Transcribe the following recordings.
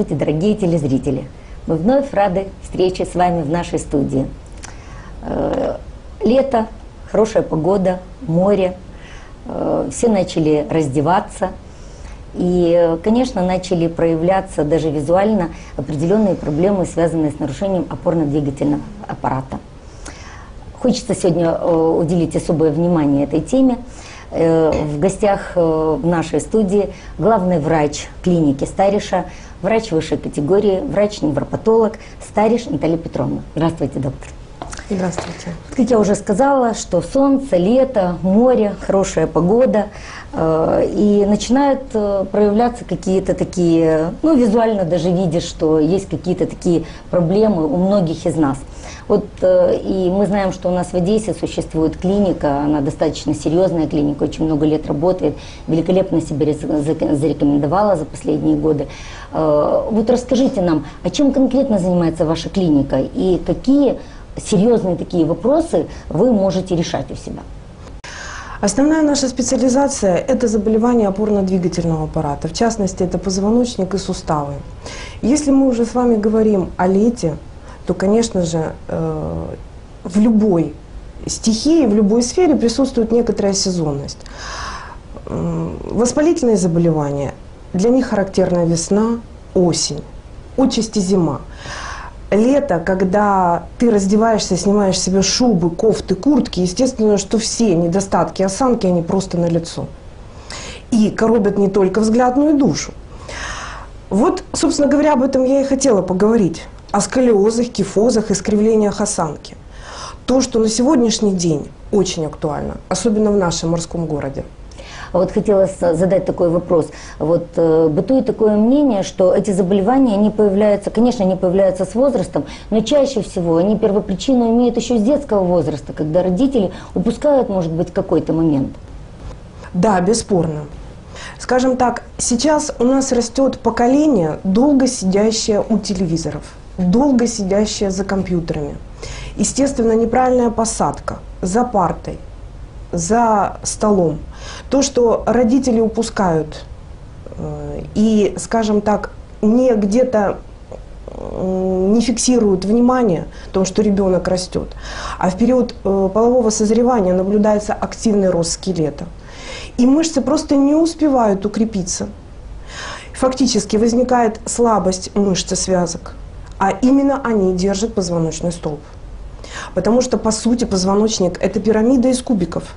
Здравствуйте, дорогие телезрители! Мы вновь рады встрече с вами в нашей студии. Э, лето, хорошая погода, море, э, все начали раздеваться. И, конечно, начали проявляться даже визуально определенные проблемы, связанные с нарушением опорно-двигательного аппарата. Хочется сегодня э, уделить особое внимание этой теме. В гостях в нашей студии главный врач клиники Стариша врач высшей категории, врач-невропатолог Стариш Наталья Петровна. Здравствуйте, доктор. Здравствуйте. Как я уже сказала, что солнце, лето, море, хорошая погода, э, и начинают э, проявляться какие-то такие, ну, визуально даже видишь, что есть какие-то такие проблемы у многих из нас – вот, э, и мы знаем, что у нас в Одессе существует клиника, она достаточно серьезная клиника, очень много лет работает, великолепно себя зарекомендовала за последние годы. Э, вот расскажите нам, а чем конкретно занимается ваша клиника и какие серьезные такие вопросы вы можете решать у себя? Основная наша специализация – это заболевания опорно-двигательного аппарата. В частности, это позвоночник и суставы. Если мы уже с вами говорим о лете, то, конечно же, э, в любой стихии, в любой сфере присутствует некоторая сезонность. Воспалительные заболевания, для них характерна весна, осень, отчасти зима. Лето, когда ты раздеваешься, снимаешь себе шубы, кофты, куртки, естественно, что все недостатки осанки, они просто на лицо. И коробят не только взгляд, но и душу. Вот, собственно говоря, об этом я и хотела поговорить о сколиозах, кифозах, искривлениях осанки. То, что на сегодняшний день очень актуально, особенно в нашем морском городе. А вот хотела задать такой вопрос. Вот э, бытует такое мнение, что эти заболевания, они появляются, конечно, они появляются с возрастом, но чаще всего они первопричину имеют еще с детского возраста, когда родители упускают, может быть, какой-то момент. Да, бесспорно. Скажем так, сейчас у нас растет поколение, долго сидящее у телевизоров – долго сидящие за компьютерами. Естественно, неправильная посадка за партой, за столом. То, что родители упускают э, и, скажем так, не где-то не фиксируют внимание о том, что ребенок растет. А в период э, полового созревания наблюдается активный рост скелета. И мышцы просто не успевают укрепиться. Фактически возникает слабость мышцы связок а именно они держат позвоночный столб. Потому что, по сути, позвоночник – это пирамида из кубиков,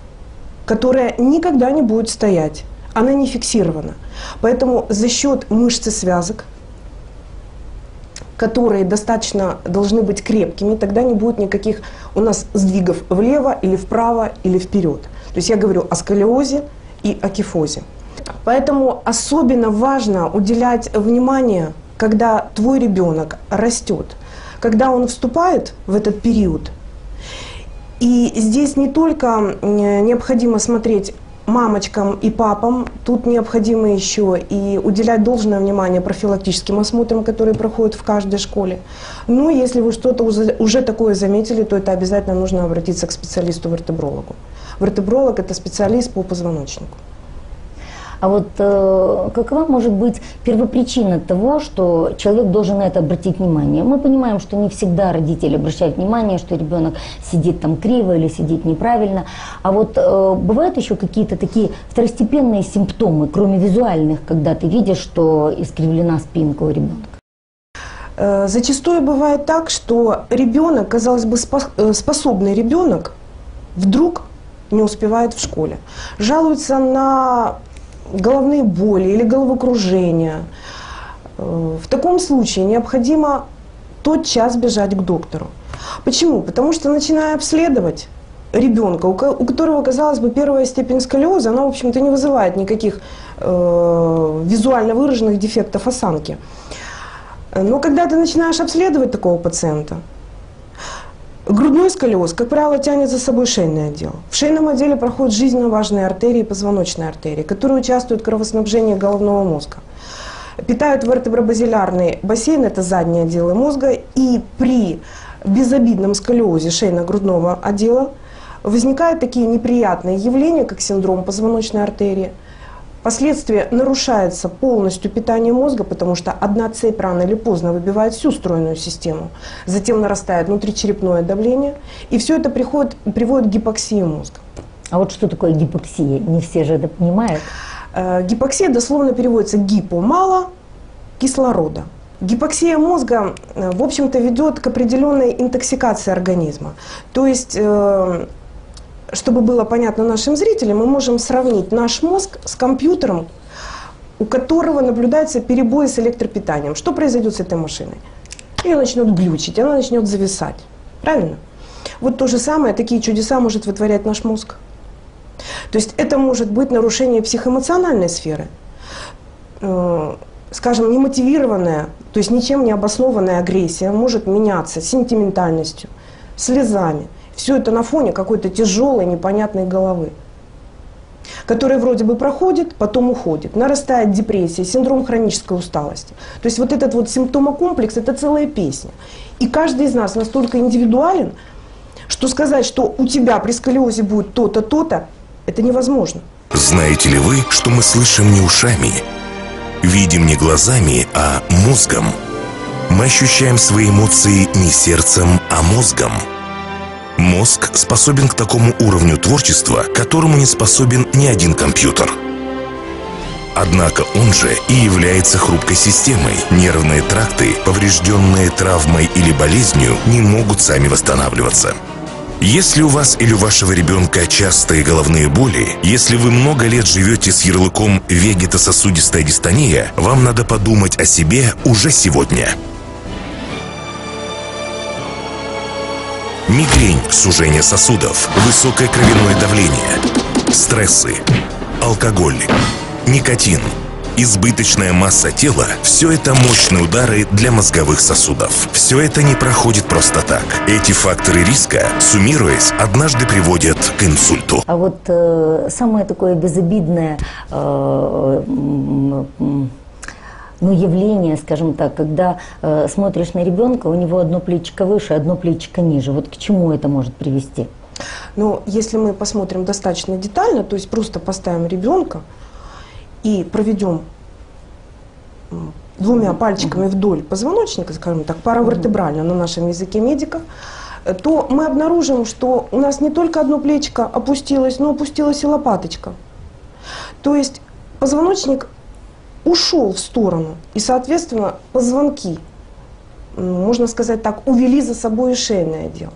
которая никогда не будет стоять. Она не фиксирована. Поэтому за счет мышцы связок, которые достаточно должны быть крепкими, тогда не будет никаких у нас сдвигов влево или вправо или вперед. То есть я говорю о сколиозе и о кифозе. Поэтому особенно важно уделять внимание когда твой ребенок растет, когда он вступает в этот период, и здесь не только необходимо смотреть мамочкам и папам, тут необходимо еще и уделять должное внимание профилактическим осмотрам, которые проходят в каждой школе. Но если вы что-то уже такое заметили, то это обязательно нужно обратиться к специалисту-вертебрологу. Вертебролог – это специалист по позвоночнику. А вот э, какова может быть первопричина того, что человек должен на это обратить внимание? Мы понимаем, что не всегда родители обращают внимание, что ребенок сидит там криво или сидит неправильно. А вот э, бывают еще какие-то такие второстепенные симптомы, кроме визуальных, когда ты видишь, что искривлена спинка у ребенка? Э, зачастую бывает так, что ребенок, казалось бы, э, способный ребенок, вдруг не успевает в школе. Жалуется на головные боли или головокружение, э, в таком случае необходимо тот час бежать к доктору. Почему? Потому что начиная обследовать ребенка, у которого, казалось бы, первая степень сколиоза, она, в общем-то, не вызывает никаких э, визуально выраженных дефектов осанки. Но когда ты начинаешь обследовать такого пациента, Грудной сколиоз, как правило, тянет за собой шейный отдел. В шейном отделе проходят жизненно важные артерии и позвоночные артерии, которые участвуют в кровоснабжении головного мозга. Питают вертебробазилярный бассейн, это задние отделы мозга, и при безобидном сколиозе шейно-грудного отдела возникают такие неприятные явления, как синдром позвоночной артерии, Последствия нарушается полностью питание мозга, потому что одна цепь рано или поздно выбивает всю стройную систему. Затем нарастает внутричерепное давление, и все это приходит, приводит к гипоксии мозга. А вот что такое гипоксия? Не все же это понимают. Э, гипоксия дословно переводится гипо – мало, кислорода. Гипоксия мозга, э, в общем-то, ведет к определенной интоксикации организма. То есть э, чтобы было понятно нашим зрителям, мы можем сравнить наш мозг с компьютером, у которого наблюдается перебои с электропитанием. Что произойдет с этой машиной? Ее начнет глючить, она начнет зависать. Правильно? Вот то же самое, такие чудеса может вытворять наш мозг. То есть это может быть нарушение психоэмоциональной сферы. Э, скажем, немотивированная, то есть ничем не обоснованная агрессия может меняться сентиментальностью, слезами – все это на фоне какой-то тяжелой, непонятной головы, которая вроде бы проходит, потом уходит. Нарастает депрессия, синдром хронической усталости. То есть вот этот вот симптомокомплекс – это целая песня. И каждый из нас настолько индивидуален, что сказать, что у тебя при сколиозе будет то-то, то-то, это невозможно. Знаете ли вы, что мы слышим не ушами, видим не глазами, а мозгом? Мы ощущаем свои эмоции не сердцем, а мозгом – Мозг способен к такому уровню творчества, которому не способен ни один компьютер. Однако он же и является хрупкой системой. Нервные тракты, поврежденные травмой или болезнью, не могут сами восстанавливаться. Если у вас или у вашего ребенка частые головные боли, если вы много лет живете с ярлыком вегетососудистая дистония, вам надо подумать о себе уже сегодня – Мигрень, сужение сосудов, высокое кровяное давление, стрессы, алкоголь, никотин, избыточная масса тела – все это мощные удары для мозговых сосудов. Все это не проходит просто так. Эти факторы риска, суммируясь, однажды приводят к инсульту. А вот э, самое такое безобидное э, ну, явление, скажем так, когда э, смотришь на ребенка, у него одно плечико выше, одно плечико ниже. Вот к чему это может привести? Ну, если мы посмотрим достаточно детально, то есть просто поставим ребенка и проведем двумя пальчиками вдоль позвоночника, скажем так, паравертебрально на нашем языке медиков, то мы обнаружим, что у нас не только одно плечико опустилось, но опустилась и лопаточка. То есть позвоночник ушел в сторону, и, соответственно, позвонки, можно сказать так, увели за собой шейный отдел.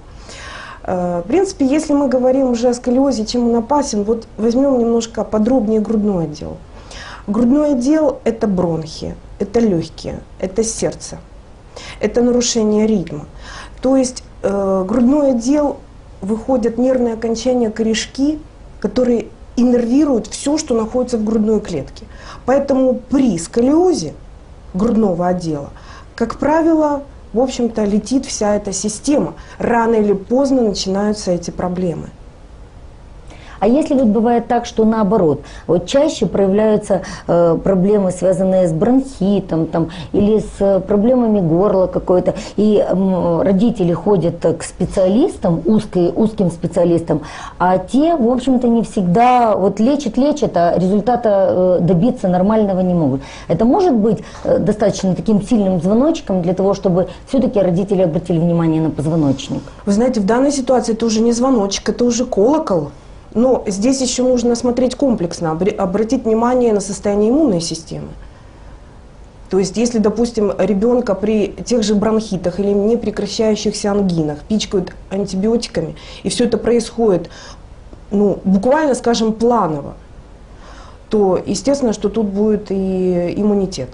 Э, в принципе, если мы говорим уже о сколиозе, чем он опасен, вот возьмем немножко подробнее грудной отдел. Грудной отдел – это бронхи, это легкие, это сердце, это нарушение ритма. То есть э, грудной отдел выходят нервные окончания корешки, которые иннервируют все, что находится в грудной клетке. Поэтому при сколиозе грудного отдела, как правило, в общем-то, летит вся эта система. Рано или поздно начинаются эти проблемы. А если вот бывает так, что наоборот, вот чаще проявляются э, проблемы, связанные с бронхитом там, или с э, проблемами горла какой-то, и э, родители ходят к специалистам, узкой, узким специалистам, а те, в общем-то, не всегда вот лечат, лечат, а результата э, добиться нормального не могут. Это может быть э, достаточно таким сильным звоночком для того, чтобы все-таки родители обратили внимание на позвоночник? Вы знаете, в данной ситуации это уже не звоночек, это уже колокол. Но здесь еще нужно смотреть комплексно, обратить внимание на состояние иммунной системы. То есть, если, допустим, ребенка при тех же бронхитах или непрекращающихся ангинах пичкают антибиотиками, и все это происходит, ну, буквально, скажем, планово, то, естественно, что тут будет и иммунитет.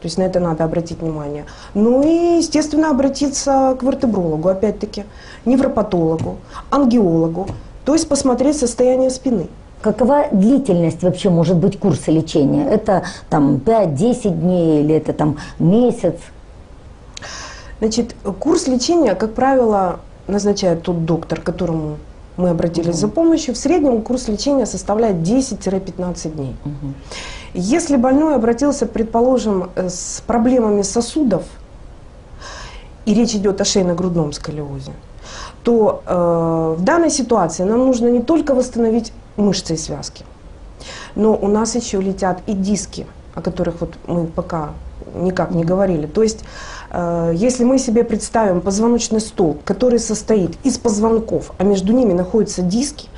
То есть на это надо обратить внимание. Ну и, естественно, обратиться к вертебрологу, опять-таки, невропатологу, ангиологу, то есть посмотреть состояние спины. Какова длительность вообще может быть курса лечения? Это там 5-10 дней или это там месяц? Значит, курс лечения, как правило, назначает тот доктор, к которому мы обратились угу. за помощью. В среднем курс лечения составляет 10-15 дней. Угу. Если больной обратился, предположим, с проблемами сосудов, и речь идет о шейно-грудном сколиозе, то э, в данной ситуации нам нужно не только восстановить мышцы и связки, Но у нас еще летят и диски, о которых вот мы пока никак не говорили. То есть, э, если мы себе представим позвоночный столб, который состоит из позвонков, а между ними находятся диски,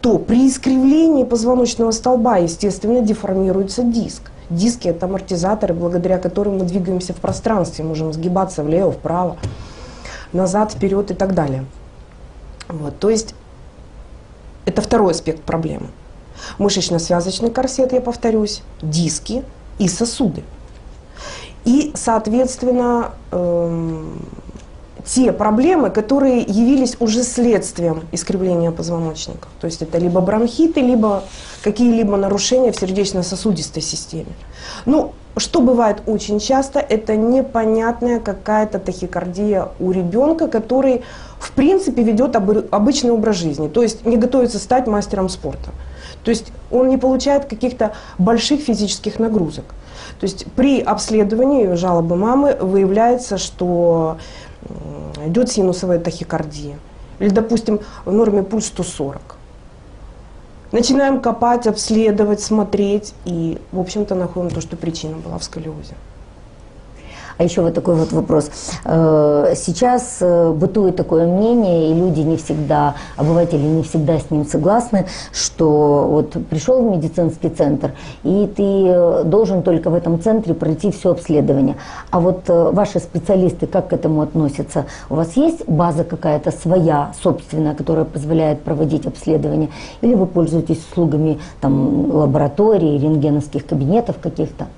то при искривлении позвоночного столба, естественно, деформируется диск. Диски – это амортизаторы, благодаря которым мы двигаемся в пространстве, можем сгибаться влево, вправо, назад, вперед и так далее. Вот, то есть это второй аспект проблемы. Мышечно-связочный корсет, я повторюсь, диски и сосуды. И, соответственно, эм, те проблемы, которые явились уже следствием искривления позвоночника. То есть это либо бронхиты, либо какие-либо нарушения в сердечно-сосудистой системе. Ну, что бывает очень часто, это непонятная какая-то тахикардия у ребенка, который в принципе ведет обычный образ жизни, то есть не готовится стать мастером спорта. То есть он не получает каких-то больших физических нагрузок. То есть при обследовании жалобы мамы выявляется, что идет синусовая тахикардия. Или, допустим, в норме пульс 140. Начинаем копать, обследовать, смотреть и, в общем-то, находим то, что причина была в сколиозе. А еще вот такой вот вопрос. Э, сейчас э, бытует такое мнение, и люди не всегда, обыватели не всегда с ним согласны, что вот пришел в медицинский центр, и ты э, должен только в этом центре пройти все обследование. А вот ваши специалисты как к этому относятся? У вас есть база какая-то своя, собственная, которая позволяет проводить обследование? Или вы пользуетесь услугами там, лабораторий, рентгеновских кабинетов каких-то?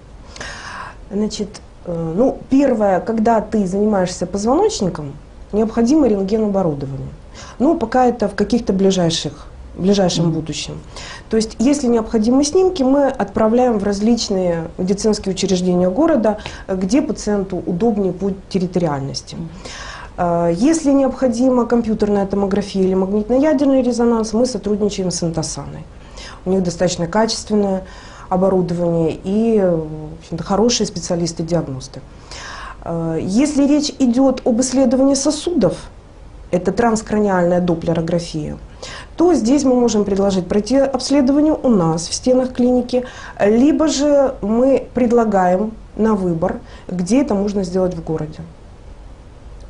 Значит, ну, первое, когда ты занимаешься позвоночником, необходимо рентген-оборудование. Ну, пока это в каких-то ближайших в ближайшем mm-hmm. будущем. То есть, если необходимы снимки, мы отправляем в различные медицинские учреждения города, где пациенту удобнее путь территориальности. Mm-hmm. Если необходима компьютерная томография или магнитно-ядерный резонанс, мы сотрудничаем с Интосаной. У них достаточно качественная оборудование и хорошие специалисты-диагносты. Э, если речь идет об исследовании сосудов, это транскраниальная доплерография, то здесь мы можем предложить пройти обследование у нас в стенах клиники, либо же мы предлагаем на выбор, где это можно сделать в городе.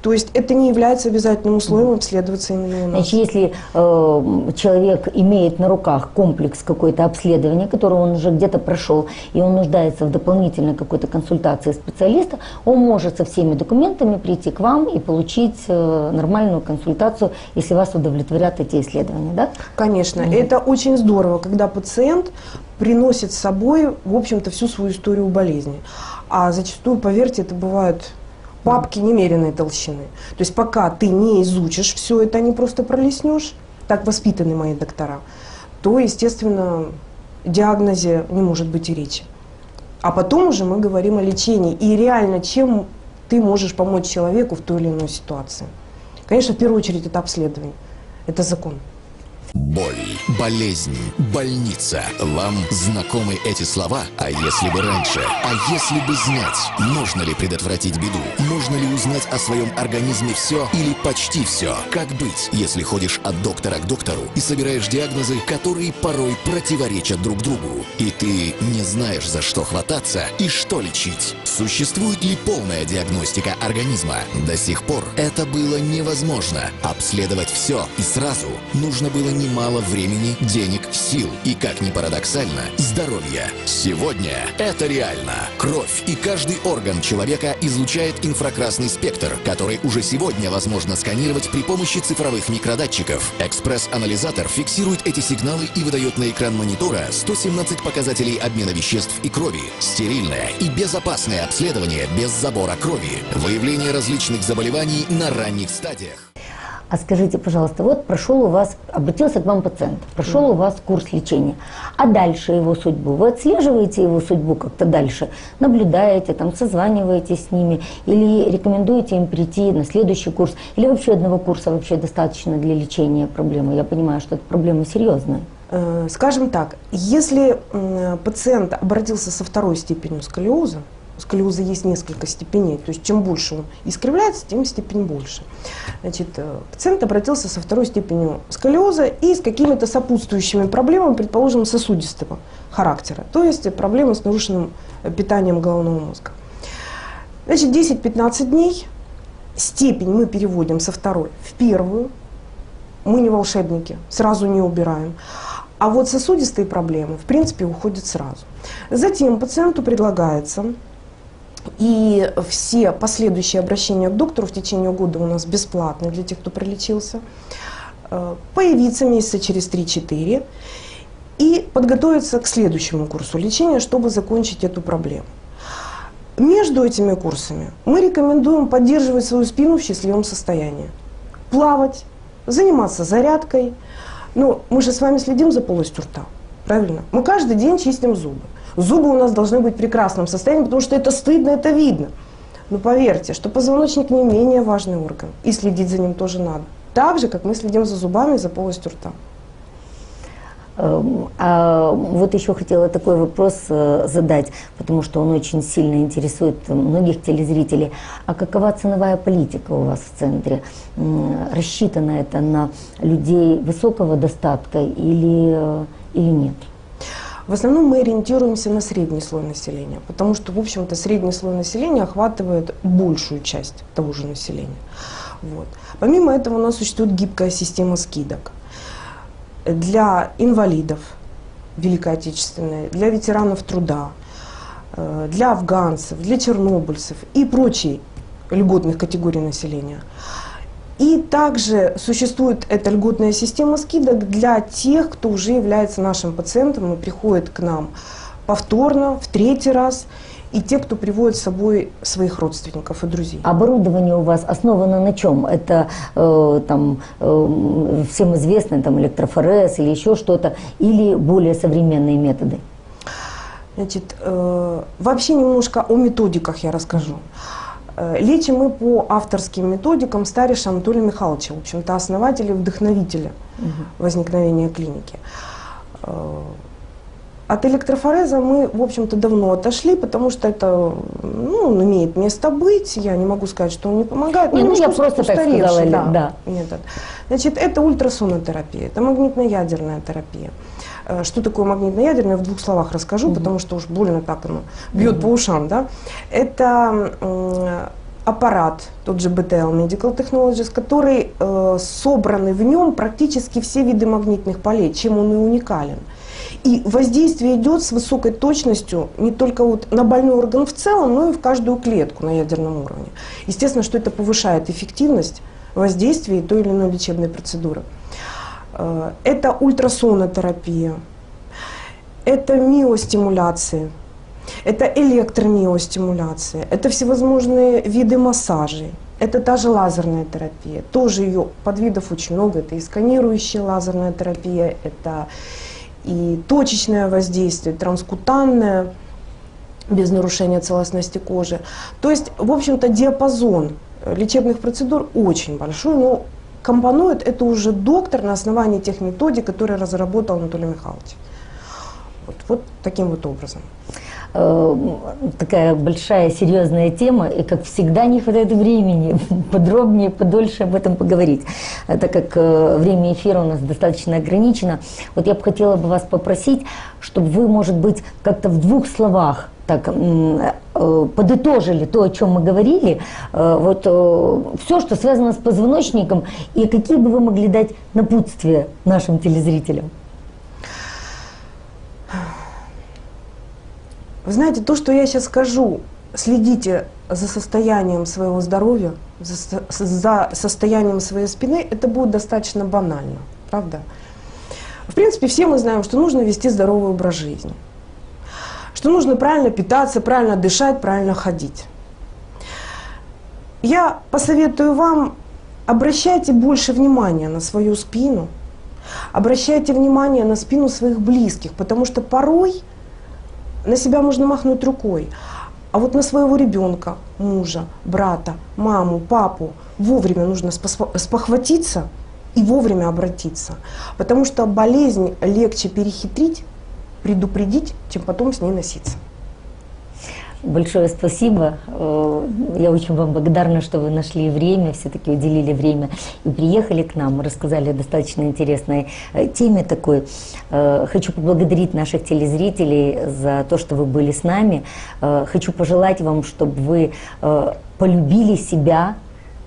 То есть это не является обязательным условием обследоваться именно у нас. Значит, если э, человек имеет на руках комплекс какое-то обследование, которое он уже где-то прошел, и он нуждается в дополнительной какой-то консультации специалиста, он может со всеми документами прийти к вам и получить э, нормальную консультацию, если вас удовлетворят эти исследования, да? Конечно. Mm-hmm. Это очень здорово, когда пациент приносит с собой, в общем-то, всю свою историю болезни. А зачастую, поверьте, это бывает папки немеренной толщины. То есть пока ты не изучишь все это, не просто пролеснешь, так воспитаны мои доктора, то, естественно, диагнозе не может быть и речи. А потом уже мы говорим о лечении и реально, чем ты можешь помочь человеку в той или иной ситуации. Конечно, в первую очередь это обследование, это закон. Боль, болезнь, больница. Вам знакомы эти слова? А если бы раньше? А если бы знать, можно ли предотвратить беду? Можно ли узнать о своем организме все или почти все? Как быть, если ходишь от доктора к доктору и собираешь диагнозы, которые порой противоречат друг другу? И ты не знаешь, за что хвататься и что лечить? Существует ли полная диагностика организма? До сих пор это было невозможно. Обследовать все и сразу нужно было немало времени, денег, сил и, как ни парадоксально, здоровья. Сегодня это реально. Кровь и каждый орган человека излучает инфракрасный спектр, который уже сегодня возможно сканировать при помощи цифровых микродатчиков. Экспресс-анализатор фиксирует эти сигналы и выдает на экран монитора 117 показателей обмена веществ и крови. Стерильное и безопасное обследование без забора крови. Выявление различных заболеваний на ранних стадиях. А скажите, пожалуйста, вот прошел у вас, обратился к вам пациент, прошел mm. у вас курс лечения, а дальше его судьбу, вы отслеживаете его судьбу как-то дальше, наблюдаете, там, созваниваетесь с ними, или рекомендуете им прийти на следующий курс, или вообще одного курса вообще достаточно для лечения проблемы? Я понимаю, что эта проблема серьезная. Э, скажем так, если пациент обратился со второй степенью сколиоза, сколиоза есть несколько степеней. То есть чем больше он искривляется, тем степень больше. Значит, э, пациент обратился со второй степенью сколиоза и с какими-то сопутствующими проблемами, предположим, сосудистого характера. То есть проблемы с нарушенным питанием головного мозга. Значит, 10-15 дней степень мы переводим со второй в первую. Мы не волшебники, сразу не убираем. А вот сосудистые проблемы, в принципе, уходят сразу. Затем пациенту предлагается, и все последующие обращения к доктору в течение года у нас бесплатны для тех, кто пролечился, э, появиться месяца через 3-4 и подготовиться к следующему курсу лечения, чтобы закончить эту проблему. Между этими курсами мы рекомендуем поддерживать свою спину в счастливом состоянии. Плавать, заниматься зарядкой. Ну, мы же с вами следим за полостью рта, правильно? Мы каждый день чистим зубы. Зубы у нас должны быть в прекрасном состоянии, потому что это стыдно, это видно. Но поверьте, что позвоночник не менее важный орган, и следить за ним тоже надо. Так же, как мы следим за зубами и за полостью рта. Эм, а вот еще хотела такой вопрос э, задать, потому что он очень сильно интересует многих телезрителей. А какова ценовая политика у вас в центре? Рассчитано это на людей высокого достатка или, э, или нет? В основном мы ориентируемся на средний слой населения, потому что, в общем-то, средний слой населения охватывает большую часть того же населения. Вот. Помимо этого у нас существует гибкая система скидок для инвалидов Великой Отечественной, для ветеранов труда, э, для афганцев, для чернобыльцев и прочей льготных категорий населения. И также существует эта льготная система скидок для тех, кто уже является нашим пациентом и приходит к нам повторно, в третий раз – и те, кто приводит с собой своих родственников и друзей. Оборудование у вас основано на чем? Это э, там э, всем известный там электрофорез или еще что-то, или более современные методы? Значит, э, вообще немножко о методиках я расскажу. Э, лечим мы по авторским методикам Стариша Анатолия Михайловича, в общем-то, основателя и вдохновителя угу. возникновения клиники. Э, от электрофореза мы, в общем-то, давно отошли, потому что это, ну, он имеет место быть. Я не могу сказать, что он не помогает. Не, ну, я просто так сказала, да. да. Метод. Значит, это ультрасонотерапия, это магнитно-ядерная терапия. Э, что такое магнитно-ядерная, в двух словах расскажу, угу. потому что уж больно так оно бьет угу. по ушам. Да? Это аппарат, тот же BTL Medical Technologies, который э, собраны в нем практически все виды магнитных полей, чем он и уникален. И воздействие идет с высокой точностью не только вот на больной орган в целом, но и в каждую клетку на ядерном уровне. Естественно, что это повышает эффективность воздействия той или иной лечебной процедуры. Э, это ультрасонотерапия, это миостимуляция, это электромиостимуляция, это всевозможные виды массажей. Это та же лазерная терапия. Тоже ее подвидов очень много. Это и сканирующая лазерная терапия, это и точечное воздействие, транскутанное, без нарушения целостности кожи. То есть, в общем-то, диапазон лечебных процедур очень большой, но компонует это уже доктор на основании тех методик, которые разработал Анатолий Михайлович. Вот, вот таким вот образом. Э, такая большая серьезная тема, и как всегда не хватает времени подробнее, подольше об этом поговорить, так как э, время эфира у нас достаточно ограничено. Вот я бы хотела бы вас попросить, чтобы вы, может быть, как-то в двух словах так э, подытожили то, о чем мы говорили, вот все, что связано с позвоночником, и какие бы вы могли дать напутствия нашим телезрителям? Вы знаете, то, что я сейчас скажу, следите за состоянием своего здоровья, за, за состоянием своей спины, это будет достаточно банально, правда? В принципе, все мы знаем, что нужно вести здоровый образ жизни, что нужно правильно питаться, правильно дышать, правильно ходить. Я посоветую вам, обращайте больше внимания на свою спину, обращайте внимание на спину своих близких, потому что порой на себя можно махнуть рукой. А вот на своего ребенка, мужа, брата, маму, папу вовремя нужно спохватиться и вовремя обратиться. Потому что болезнь легче перехитрить, предупредить, чем потом с ней носиться. Большое спасибо. Э, Я очень вам благодарна, что вы нашли время, все-таки уделили время и приехали к нам, рассказали о достаточно интересной э, теме такой. Э, Хочу поблагодарить наших телезрителей за то, что вы были с нами. Хочу пожелать вам, чтобы вы полюбили себя,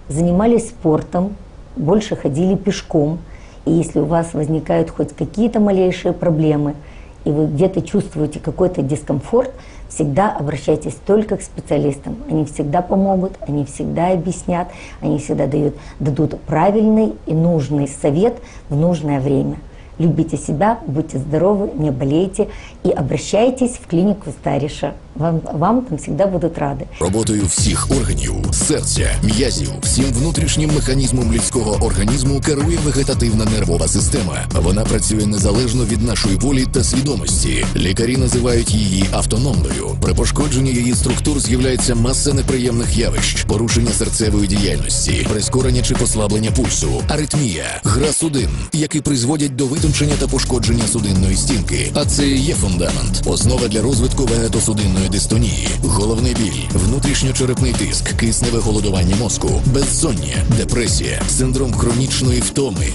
занимались спортом, больше ходили пешком. И если у вас возникают хоть какие-то малейшие проблемы, и вы где-то чувствуете какой-то дискомфорт, всегда обращайтесь только к специалистам. Они всегда помогут, они всегда объяснят, они всегда дают, дадут правильный и нужный совет в нужное время. Любите себя, будьте здоровы, не болейте и обращайтесь в клинику Стариша. Вам, вам там всегда будут рады. Роботою всіх органів, серця, м'язів, всім внутрішнім механізмом людського організму керує вегетативна нервова система. Вона працює незалежно від нашої волі та свідомості. Лікарі називають її автономною. При пошкодженні її структур з'являється маса неприємних явищ, порушення серцевої діяльності, прискорення чи послаблення пульсу, аритмія, гра судин, які призводять до витончення та пошкодження судинної стінки. А це і є фундамент, основа для розвитку вегетосудинної дистонії, головний біль, внутрішньочерепний тиск, кисневе голодування мозку, безсоння, депресія, синдром хронічної втоми.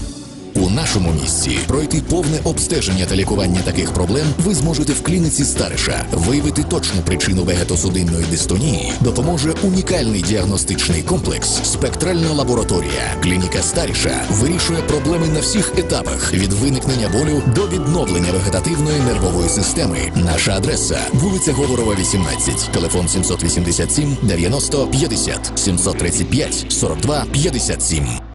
У нашому місці пройти повне обстеження та лікування таких проблем ви зможете в клініці Стариша. Виявити точну причину вегетосудинної дистонії допоможе унікальний діагностичний комплекс Спектральна лабораторія. Клініка Старіша вирішує проблеми на всіх етапах від виникнення болю до відновлення вегетативної нервової системи. Наша адреса вулиця Говорова, 18, телефон 787 90 50 735 42 57.